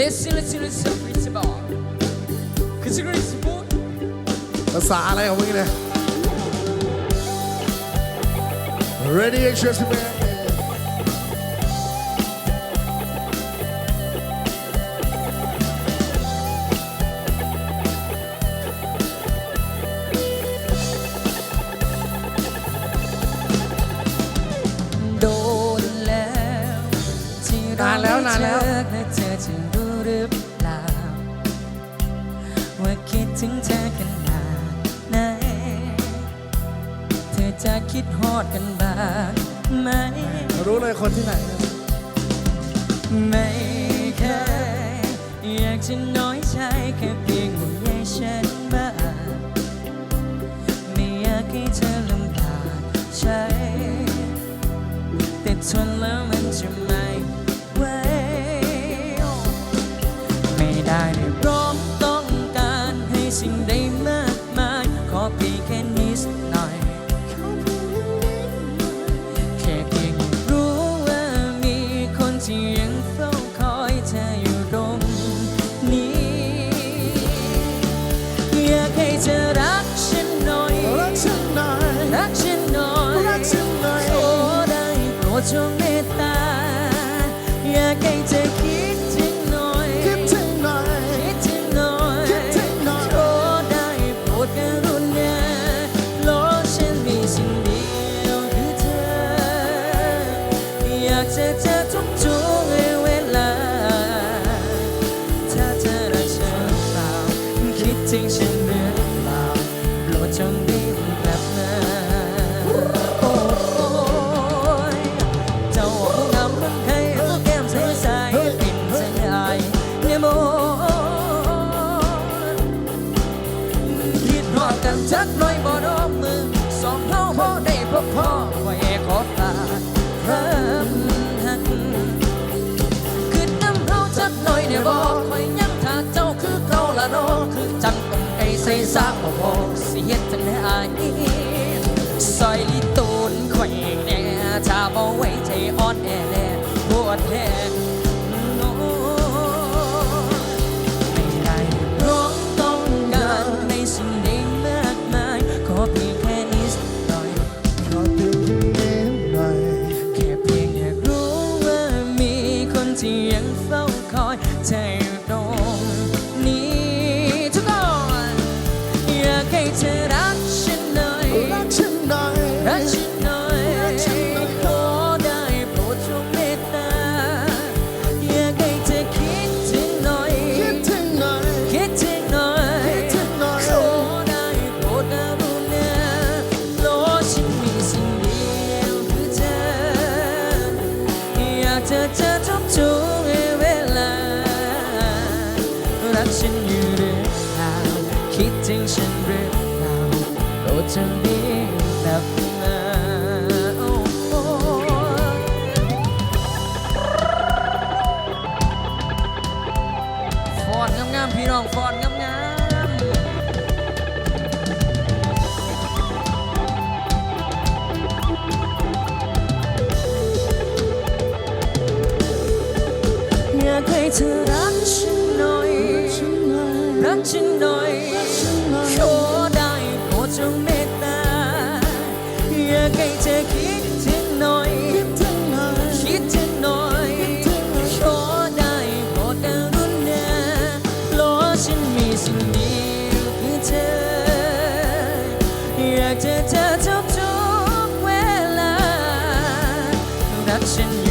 Listen, listen, listen, principal. Cause you're gonna support. ภาษาอะไรของมึงเนี่ย Ready and gentlemen โดนแล้วที่เรา นานแล้ว ไม่ นานแล้ว เจอ ถึงเธอขนาดไหน เธอจะคิดฮอดกันบ้างไหม รู้เลยคนที่ไหนนะไม่เคยอยากจะน้อยใจแค่เพียงห่วงใยฉันบ้าง ดจงเมตตา อยากให้เธอคิดถึงหน่อย คิดถึงหน่อย คิดถึงหน่อยคิดถึงหน่อยขอได้โปรดกรุณาโลกฉันมีสิ่งเดียวคือเธอ อยากจะ บ่ได้พบพ่อไว้ขอฝากความหักคือน้ำเฮาจักหน่อยเนี่ยบอกคอยยังถ้าเจ้าคือเก่าละเนาะคือจังต้องไอ้ใส่ซากบ่พอสิเฮ็ดจังได๋อายซอยลิตูนข่อยแน่ถ้าบ่ไว้ใจอ่อนแอแน่ปวดแท้ อ อยู่หรือเปล่าคิดถึงฉันหรือเปล่าโปรดจงรีบกลับมาโอ้โอ้ฟอนงามๆพี่น้องฟอนงามๆอยากให้เธอรักฉันน่อยฉันหน่อย รักฉันหน่อยขอได้โปรดจงเมตตาอยากให้เธอคิดถึงหน่อยคิดถึงหน่อยขอได้โปรดกรุณาโลกฉันมีสิ่งเดียวคือเธออยากจะเจอทุกทุกๆเวลารักฉันอยู่